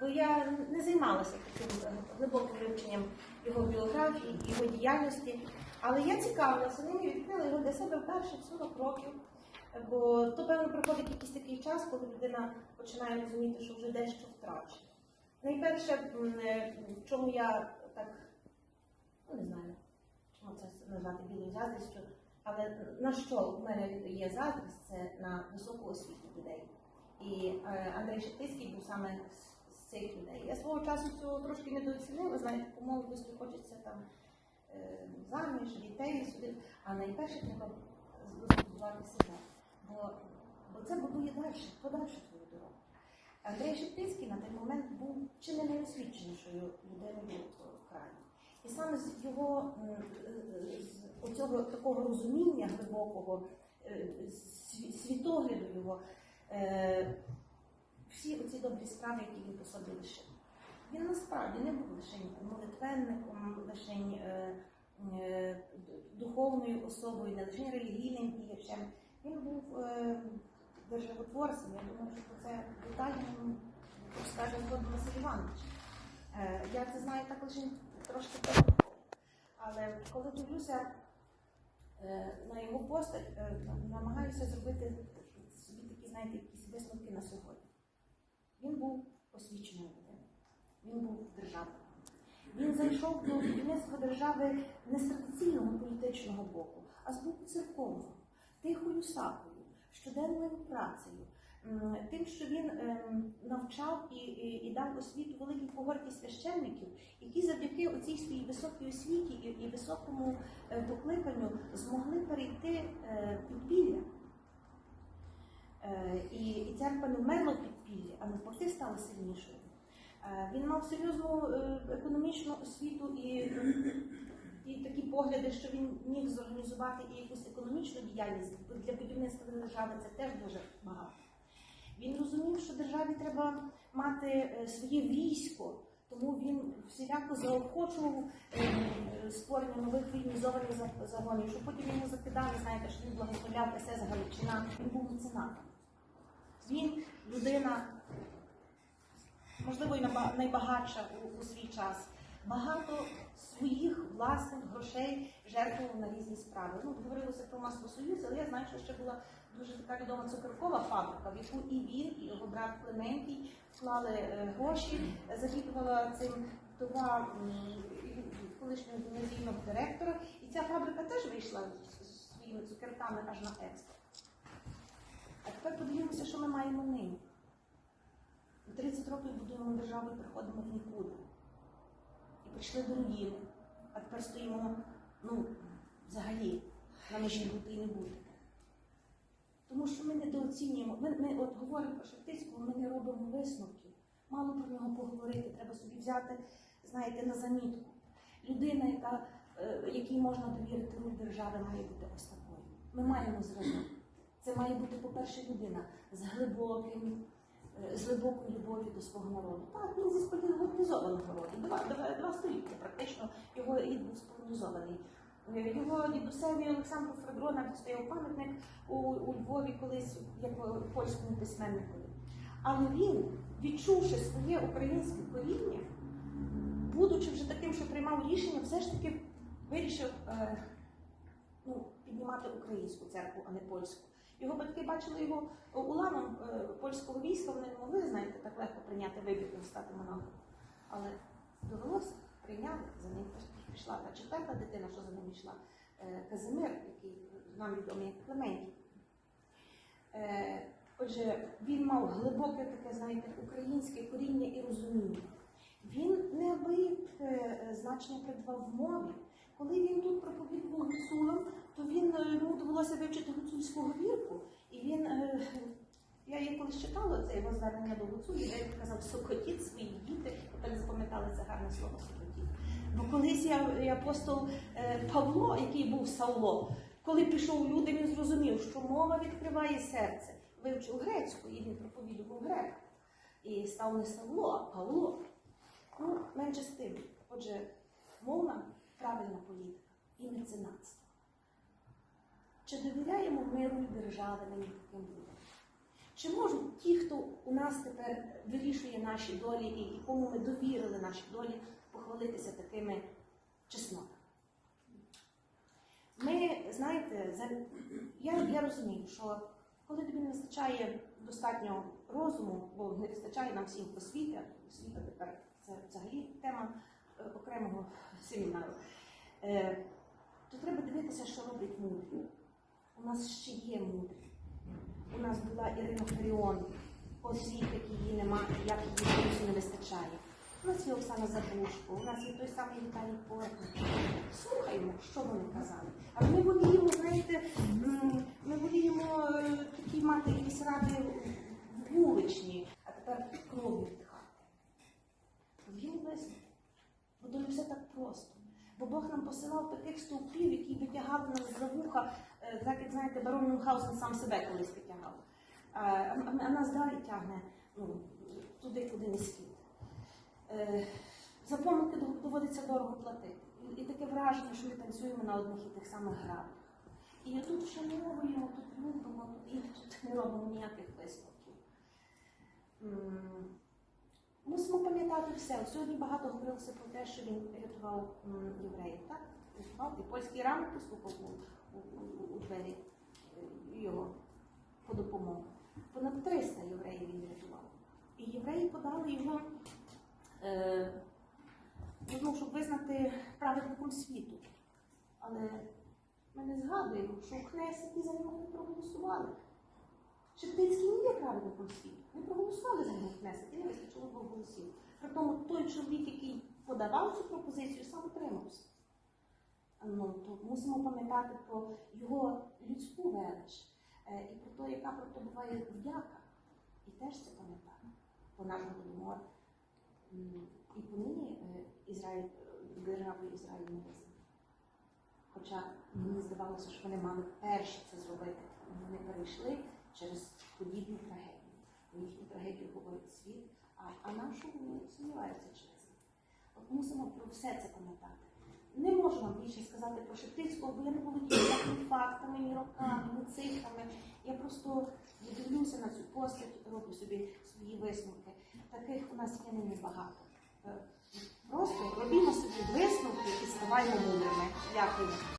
бо я не займалася таким е, глибоким вивченням його біографії, його діяльності. Але я цікавилася і відкрила його для себе вперше в 40 років. Бо то, певно, приходить якийсь такий час, коли людина починає розуміти, що вже дещо втрачена. Найперше, е, в чому я так, ну не знаю, чому це назвати білою заздрістю, але на що в мене є заздрість, це на високу освіту людей. І е, Андрій Шептицький був саме цих людей. Я свого часу цього трошки недооцінила, знаєте, по молодості хочеться там е, заміж, дітей сюди, а найперше треба збудувати себе. Бо, бо це будує далі, подальшу твою дорогу. Андрій Шептицький на той момент був чи не найосвіченішою людиною в краї. І саме з його з оцього такого розуміння глибокого, е, світогляду його, е, всі оці добрі справи, які він по собі лишив. Він насправді не був лише молитвенником, лише е, е, духовною особою, не лише релігійним діячем. Він був е, державотворцем. Я думаю, що це детально нам розкаже Василь Іванович. Е, Я це знаю так лише трошки поверхово. Але коли дивлюся е, на його постать, е, намагаюся зробити собі такі, знаєте, якісь висновки на сьогодні. Він був освіченою людиною. Він був державним. Він зайшов до будівництва держави не з традиційного політичного боку, а з боку церковного, тихою сапою, щоденною працею, тим, що він ем, навчав і, і, і дав освіту великій когорті священників, які завдяки оцій своїй високій освіті і, і високому е, покликанню змогли перейти е, підпілля. Е, І, і церква не вмерла в підпіллі, а навпаки стала сильнішою. Е, Він мав серйозну е, економічну освіту і, і такі погляди, що він міг зорганізувати і якусь економічну діяльність для будівництва держави. Це теж дуже багато. Він розумів, що державі треба мати е, своє військо, тому він всіляко заохочував створення нових воєнізованих загонів, що потім йому закидали, знаєте, що він благословляв СС Галичина, він був меценатом. Він людина, можливо, і найбагатша у, у свій час. Багато своїх власних грошей жертвував на різні справи. Ну, говорилося про Маслосоюз, але я знаю, що ще була дуже така відома цукеркова фабрика, в яку і він, і його брат Клементій вклали е, гроші, завідувала цим два колишнього гімназійного директора. І ця фабрика теж вийшла своїми цукерками аж на експорт. А тепер подивімося, що ми маємо нині. 30 років будуємо державу і приходимо в нікуди. І прийшли до руїни. А тепер стоїмо, ну, взагалі, на межі бути і не бути. Тому що ми недооцінюємо. Ми, ми от говоримо про Шептицького, ми не робимо висновків. Мало про нього поговорити, треба собі взяти, знаєте, на замітку. Людина, яка, е, якій можна довірити руль держави, має бути ось такою. Ми маємо зразок. Це має бути, по-перше, людина з глибоким, з глибокою любов'ю до свого народу. Так, він зі сполітизованого роду. Два, два, два століття практично його рід був сполітизований. Е, Його дідусеві Олександру Фредро навіть стояв пам'ятник у, у Львові колись як е, польському письменникові. Але він, відчувши своє українське коріння, будучи вже таким, що приймав рішення, все ж таки вирішив е, ну, піднімати українську церкву, а не польську. Його батьки бачили його уламом е, польського війська, вони не могли, знаєте, так легко прийняти вибір і стати монахом. Але довелося, прийняли, за ним пішла та четверта дитина, що за ним йшла, е, Казимир, який нам відомий як Клементій. Е, Отже, він мав глибоке таке, знаєте, українське коріння і розуміння. Він неабияк е, значення придбав в мові. Коли він тут проповідував гуцулам, то він е, йому довелося вивчити гуцульську говірку, і він. е, Я її колись читала це його звернення до гуцулів, де він казав сокотіть свої діти, так запам'ятали це гарне слово сокотіть. Бо колись я, і апостол е, Павло, який був Савло, коли пішов у люди, він зрозумів, що мова відкриває серце. Вивчив грецьку, і він проповідував грек. І став не Савло, а Павло. Ну, менше з тим. Отже, мовна правильна політика і меценатство. Чи довіряємо миру і держави нині таким людям? Чи можуть ті, хто у нас тепер вирішує наші долі і кому ми довірили наші долі, похвалитися такими чеснотами? Ми, знаєте, я, я розумію, що коли тобі не вистачає достатньо розуму, бо не вистачає нам всім освіти, освіта тепер це взагалі тема окремого семінару, е, то треба дивитися, що роблять мудрі. У нас ще є мудрі. У нас була Ірина Фаріон, освіт, який її немає, як її не вистачає. У нас є Оксана Забушко, у нас є той самий Віталій Портник. Слухаємо, що вони казали. А ми воліємо, знаєте, ми воліємо е, такі мати якісь ради вуличні, а тепер кров'ю вдихати. Він висновок. Бо то не все так просто. Бо Бог нам посилав таких стовпів, які витягали нас за вуха, е, так як знаєте, барон Мюнхгаузен сам себе колись витягав. А, нас далі тягне ну, туди, куди не слід. Е, За помилки доводиться дорого платити. І, таке враження, що ми танцюємо на одних і тих самих грабах. І тут вшановуємо, тут любимо, і тут не робимо ніяких висновків. Мусимо пам'ятати все. Сьогодні багато говорилося про те, що він рятував євреїв, так? Рятував, і польський ранок поступав у, у, у, у двері е, його по допомогу. Понад 300 євреїв він рятував. І євреї подали його, е, ну, щоб визнати праведником світу. Але ми не згадуємо, що в Кнесеті за нього не проголосували. Є праведником світу. Не проголосували за нього в Кнесеті, не вистачило двох голосів. При тому той чоловік, який подавав цю пропозицію, сам утримався. Ну, то мусимо пам'ятати про його людську велич е, і про те, яка про буває вдяка. І теж це пам'ятати. Бо наш голодомор і понині е, Ізраїль, е, державою Ізраїль не визнана. Хоча мені здавалося, що вони мали перші це зробити. Вони перейшли через подібну трагедію. Їхню трагедію говорить світ, а, а нашу сумніваються через це. От мусимо про все це пам'ятати. Не можу вам більше сказати про Шептицького, бо я не володію ніякими фактами, ні роками, ні цифрами. Я просто дивлюся на цю постать, роблю собі свої висновки. Таких у нас є не багато. Е, Просто робімо собі висновки і ставаймо мудрими. Дякую.